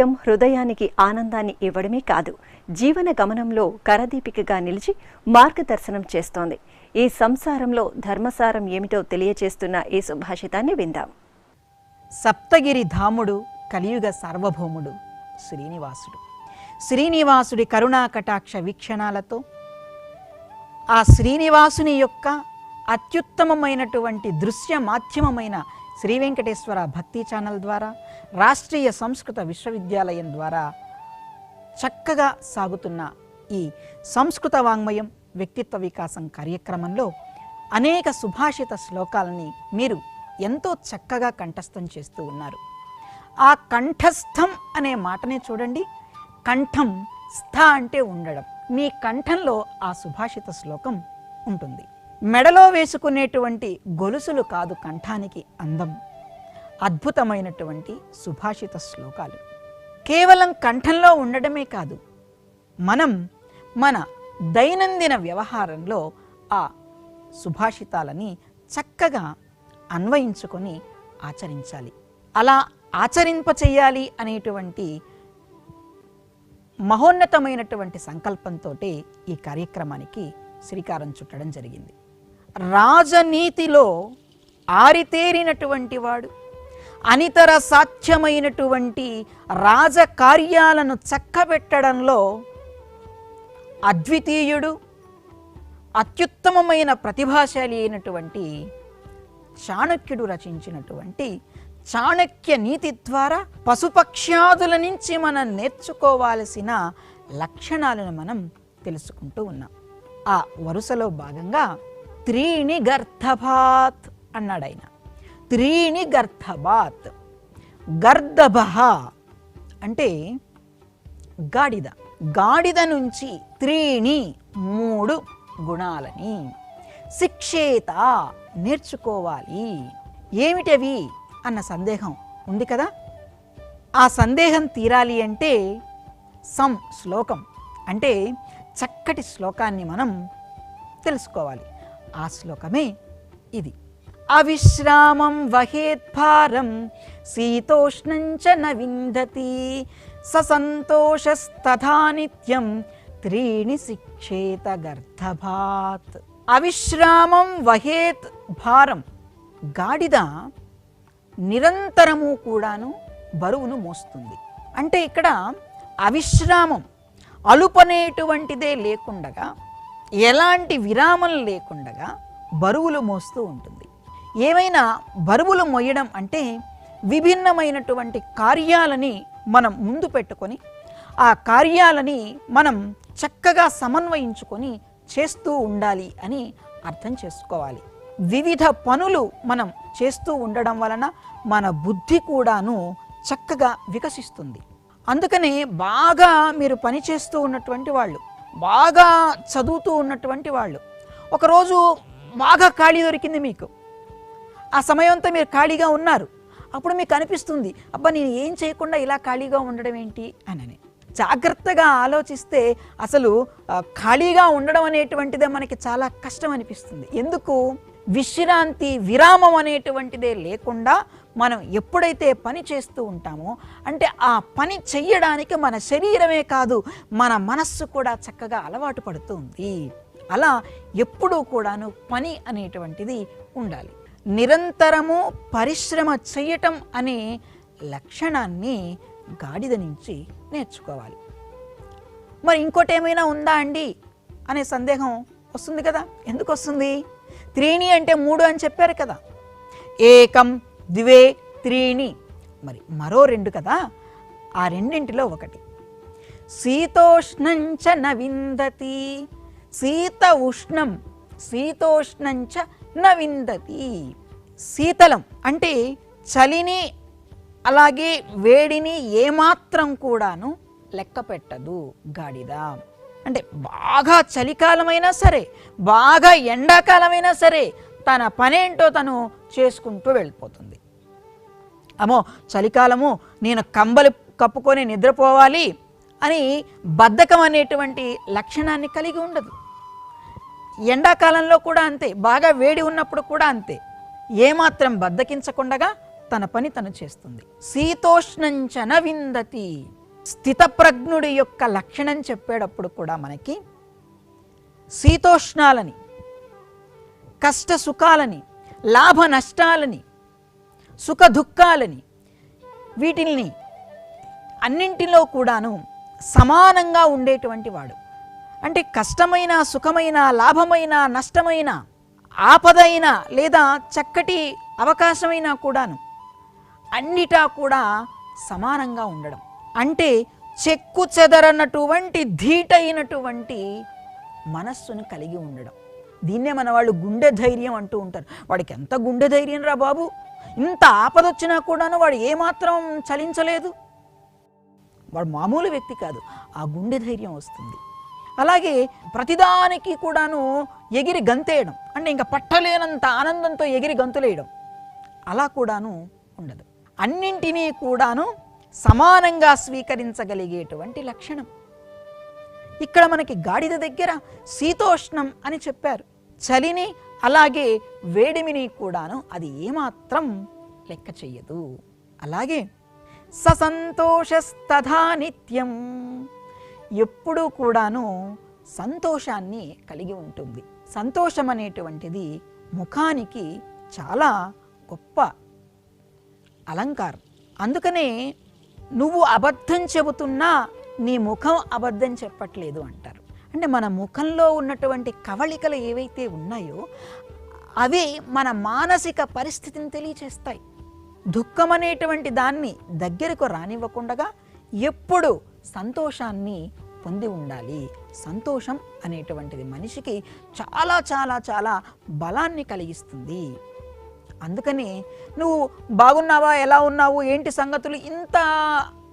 నృత్యం హృదయానికి ఆనందాన్ని ఇవ్వడమే కాదు జీవన గమనంలో కరదీపికగా నిలిచి మార్గదర్శనం చేస్తోంది. ఈ సంసారంలో ధర్మసారం ఏమిటో తెలియచేస్తున్న ఈ సుభాషితాన్ని విందాం. సప్తగిరి ధాముడు కలియుగ సార్వభౌముడు శ్రీనివాసుడు. శ్రీనివాసుడి కరుణా కటాక్ష వీక్షణాలతో ఆ శ్రీనివాసుని యొక్క అత్యుత్తమమైనటువంటి దృశ్య మాధ్యమమైన శ్రీ వెంకటేశ్వర భక్తి ఛానల్ ద్వారా రాష్ట్రీయ సంస్కృత విశ్వవిద్యాలయం ద్వారా చక్కగా సాగుతున్న ఈ సంస్కృత వాంగ్మయం వ్యక్తిత్వ వికాసం కార్యక్రమంలో అనేక సుభాషిత శ్లోకాలని మీరు ఎంతో చక్కగా కంఠస్థం చేస్తూ ఉన్నారు. ఆ కంఠస్థం అనే మాటనే చూడండి. కంఠం స్థ అంటే ఉండడం. మీ కంఠంలో ఆ సుభాషిత శ్లోకం ఉంటుంది. మెడలో వేసుకునేటువంటి గొలుసులు కాదు కంఠానికి అందం. అద్భుతమైనటువంటి సుభాషిత శ్లోకాలు. కేవలం కంఠంలో ఉండడమే కాదు మనం మన దైనందిన వ్యవహారంలో ఆ సుభాషితాలని చక్కగా అన్వయించుకొని ఆచరించాలి. అలా ఆచరింపచేయాలి అనేటువంటి మహోన్నతమైనటువంటి సంకల్పంతో ఈ కార్యక్రమానికి శ్రీకారం చుట్టడం జరిగింది. రాజనీతిలో ఆరితేరినటువంటి వాడు అనితర సాధ్యమైనటువంటి రాజకార్యాలను చక్కబెట్టడంలో అద్వితీయుడు అత్యుత్తమమైన ప్రతిభాశాలి అయినటువంటి చాణక్యుడు రచించినటువంటి చాణక్య నీతి ద్వారా పశుపక్ష్యాదుల నుంచి మనం నేర్చుకోవాల్సిన లక్షణాలను మనం తెలుసుకుంటూ ఉన్నాం. ఆ వరుసలో భాగంగా త్రీణి గర్ధభాత్ అన్నాడు ఆయన. త్రీణి గర్ధభాత్. గర్ధభ అంటే గాడిద. గాడిద నుంచి త్రీణి మూడు గుణాలని. శిక్షేత నేర్చుకోవాలి. ఏమిటవి? అన్న సందేహం ఉంది కదా? ఆ సందేహం తీరాలి అంటే సం శ్లోకం. అంటే చక్కటి శ్లోకాన్ని మనం తెలుసుకోవాలి. ఆ శ్లోకమే ఇది. అవిశ్రామం వహేద్భారం శీతోష్ణంచ న విందతి ససంతోషస్తథా నిత్యం త్రీణి శిక్షేత గర్ధభాత్ అవిశ్రామం వహేత్ భారం గాడిద నిరంతరము కూడాను బరువును మోస్తుంది. అంటే ఇక్కడ అవిశ్రామం అలుపనేటువంటిదే లేకుండగా ఎలాంటి విరామం లేకుండగా బరువులు మోస్తూ ఉంటుంది. ఏమైనా బరువులు మోయడం అంటే విభిన్నమైనటువంటి కార్యాలని మనం ముందు పెట్టుకొని ఆ కార్యాలని మనం చక్కగా సమన్వయించుకొని చేస్తూ ఉండాలి అని అర్థం చేసుకోవాలి. వివిధ పనులు మనం చేస్తూ ఉండడం వలన మన బుద్ధి కూడాను చక్కగా వికసిస్తుంది. అందుకనే బాగా మీరు పని చేస్తూ ఉన్నటువంటి వాళ్ళు బాగా చదువుతూ ఉన్నటువంటి వాళ్ళు. ఒకరోజు బాగా ఖాళీ దొరికింది మీకు. ఆ సమయంతో మీరు ఖాళీగా ఉన్నారు. అప్పుడు మీకు అనిపిస్తుంది అబ్బా నేను ఏం చేయకుండా ఇలా ఖాళీగా ఉండడం ఏంటి? అని జాగ్రత్తగా ఆలోచిస్తే అసలు ఖాళీగా ఉండడం అనేటువంటిదే మనకి చాలా కష్టం అనిపిస్తుంది. ఎందుకు? విశ్రాంతి విరామం అనేటువంటిదే లేకుండా మనం ఎప్పుడైతే పని చేస్తూ ఉంటామో అంటే ఆ పని చెయ్యడానికి మన శరీరమే కాదు మన మనస్సు కూడా చక్కగా అలవాటు పడుతుంది అలా ఎప్పుడూ కూడాను పని అనేటువంటిది ఉండాలి. నిరంతరము పరిశ్రమ చెయ్యటం అనే లక్షణాన్ని గాడిద నుంచి నేర్చుకోవాలి. మరి ఇంకోటి ఏమైనా ఉందా అండి? అనే సందేహం వస్తుంది కదా? ఎందుకు వస్తుంది? త్రీణి అంటే మూడు అని చెప్పారు కదా. ఏకం ద్వే త్రీణి. మరి మరో రెండు కదా? ఆ రెండింటిలో ఒకటి. శీతోష్ణంచ న విందతి శీత ఉష్ణం శీతోష్ణంచ న విందతి శీతలం అంటే చలిని అలాగే వేడిని ఏమాత్రం కూడాను లెక్క పెట్టదు గాడిద. అంటే బాగా చలికాలమైనా సరే బాగా ఎండాకాలమైనా సరే తన పనేంటో తను చేసుకుంటూ వెళ్ళిపోతుంది. అమ్మో చలికాలము నేను కంబలు కప్పుకొని నిద్రపోవాలి అని బద్ధకం అనేటువంటి లక్షణాన్ని కలిగి ఉండదు. ఎండాకాలంలో కూడా అంతే బాగా వేడి ఉన్నప్పుడు కూడా అంతే. ఏమాత్రం బద్దకించకుండగా తన పని తను చేస్తుంది. శీతోష్ణంచన విందతి. స్థితప్రజ్ఞుడి యొక్క లక్షణం చెప్పేటప్పుడు కూడా మనకి శీతోష్ణాలని కష్ట సుఖాలని లాభ నష్టాలని సుఖ దుఃఖాలని వీటిల్ని అన్నింటిలో కూడాను సమానంగా ఉండేటువంటి వాడు. అంటే కష్టమైన సుఖమైన లాభమైన నష్టమైన ఆపదైన లేదా చక్కటి అవకాశమైనా కూడాను అన్నిటా కూడా సమానంగా ఉండడం. అంటే చెక్కు చెదరనటువంటి ధీటైనటువంటి మనస్సును కలిగి ఉండడం. దీన్నే మన వాళ్ళు గుండె ధైర్యం అంటూ ఉంటారు. వాడికి ఎంత గుండె ధైర్యం రా బాబు? ఇంత ఆపదొచ్చినా కూడాను వాడు ఏమాత్రం చలించలేదు. వాడు మామూలు వ్యక్తి కాదు. ఆ గుండె ధైర్యం వస్తుంది. అలాగే ప్రతిదానికి కూడాను ఎగిరి గంతేయడం అంటే ఇంకా పట్టలేనంత ఆనందంతో ఎగిరి గంతులేయడం అలా కూడాను ఉండదు. అన్నింటినీ కూడాను సమానంగా స్వీకరించగలిగేటువంటి లక్షణం. ఇక్కడ మనకి గాడిద దగ్గర శీతోష్ణం అని చెప్పారు. చలిని అలాగే వేడిమిని కూడాను అది ఏమాత్రం లెక్క చెయ్యదు. అలాగే ససంతోషస్తథా నిత్యం. ఎప్పుడూ కూడాను సంతోషాన్ని కలిగి ఉంటుంది. సంతోషం అనేటువంటిది ముఖానికి చాలా గొప్ప అలంకారం. అందుకనే నువ్వు అబద్ధం చెబుతున్నా నీ ముఖం అబద్ధం చెప్పట్లేదు అంటారు. అంటే మన ముఖంలో ఉన్నటువంటి కవళికలు ఏవైతే ఉన్నాయో అవి మన మానసిక పరిస్థితిని తెలియచేస్తాయి. దుఃఖం అనేటువంటి దాన్ని దగ్గరకు రానివ్వకుండా ఎప్పుడు సంతోషాన్ని పొంది ఉండాలి. సంతోషం అనేటువంటిది మనిషికి చాలా చాలా చాలా బలాన్ని కలిగిస్తుంది. అందుకని నువ్వు బాగున్నావా? ఎలా ఉన్నావు? ఏంటి సంగతులు? ఇంత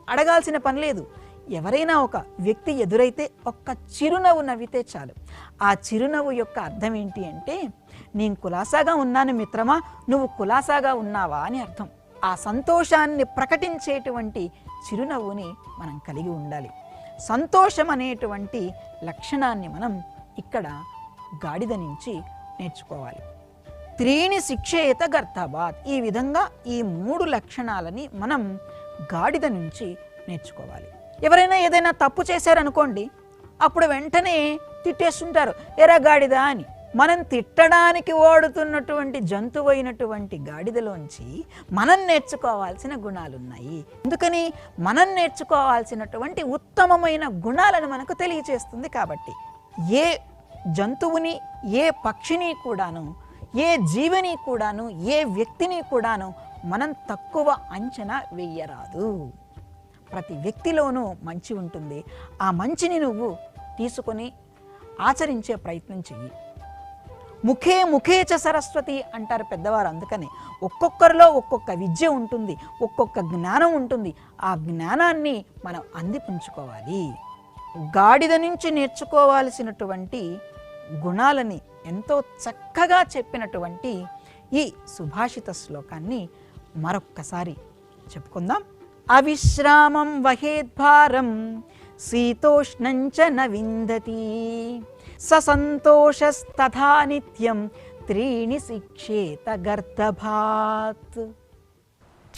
అడగాల్సిన పని లేదు. ఎవరైనా ఒక వ్యక్తి ఎదురైతే ఒక్క చిరునవ్వు నవ్వితే చాలు. ఆ చిరునవ్వు యొక్క అర్థం ఏంటి అంటే నేను కులాసాగా ఉన్నాను మిత్రమా నువ్వు కులాసాగా ఉన్నావా అని అర్థం. ఆ సంతోషాన్ని ప్రకటించేటువంటి చిరునవ్వుని మనం కలిగి ఉండాలి. సంతోషం అనేటువంటి లక్షణాన్ని మనం ఇక్కడ గాడిద నుంచి నేర్చుకోవాలి. త్రీని శిక్షేత గర్తబాత్ ఈ విధంగా ఈ మూడు లక్షణాలని మనం గాడిద నుంచి నేర్చుకోవాలి. ఎవరైనా ఏదైనా తప్పు చేశారనుకోండి అప్పుడు వెంటనే తిట్టేస్తుంటారు. ఎరా గాడిద అని. మనం తిట్టడానికి వాడుతున్నటువంటి జంతువైనటువంటి గాడిదలోంచి మనం నేర్చుకోవాల్సిన గుణాలు ఉన్నాయి అందుకని మనం నేర్చుకోవాల్సినటువంటి ఉత్తమమైన గుణాలను మనకు తెలియచేస్తుంది కాబట్టి ఏ జంతువుని ఏ పక్షిని కూడాను ఏ జీవిని కూడాను ఏ వ్యక్తిని కూడాను మనం తక్కువ అంచనా వెయ్యరాదు ప్రతి వ్యక్తిలోనూ మంచి ఉంటుంది. ఆ మంచిని నువ్వు తీసుకొని ఆచరించే ప్రయత్నం చెయ్యి. ముఖే ముఖే చ సరస్వతి అంటారు పెద్దవారు అందుకనే. ఒక్కొక్కరిలో ఒక్కొక్క విద్య ఉంటుంది ఒక్కొక్క జ్ఞానం ఉంటుంది. ఆ జ్ఞానాన్ని మనం అందిపుంచుకోవాలి గాడిద నుంచి నేర్చుకోవాల్సినటువంటి గుణాలని ఎంతో చక్కగా చెప్పినటువంటి ఈ సుభాషిత శ్లోకాన్ని మరొక్కసారి చెప్పుకుందాం. అవిశ్రామం వహేద్భారం శీతోష్ణంచ న విందతి ససంతోషస్తథా నిత్యం త్రీణి శిక్షేత గర్దభాత్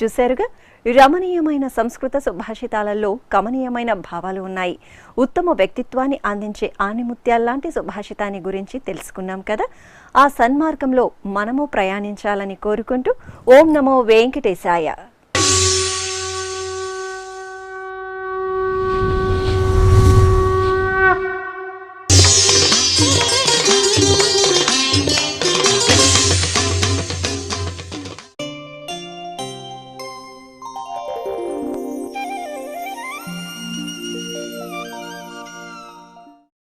చూశారుగా? రమణీయమైన సంస్కృత సుభాషితాలలో కమనీయమైన భావాలు ఉన్నాయి. ఉత్తమ వ్యక్తిత్వాన్ని అందించే ఆనిముత్యాల్లాంటి సుభాషితాన్ని గురించి తెలుసుకున్నాం కదా? ఆ సన్మార్గంలో మనము ప్రయాణించాలని కోరుకుంటూ ఓం నమో వెంకటేశాయ.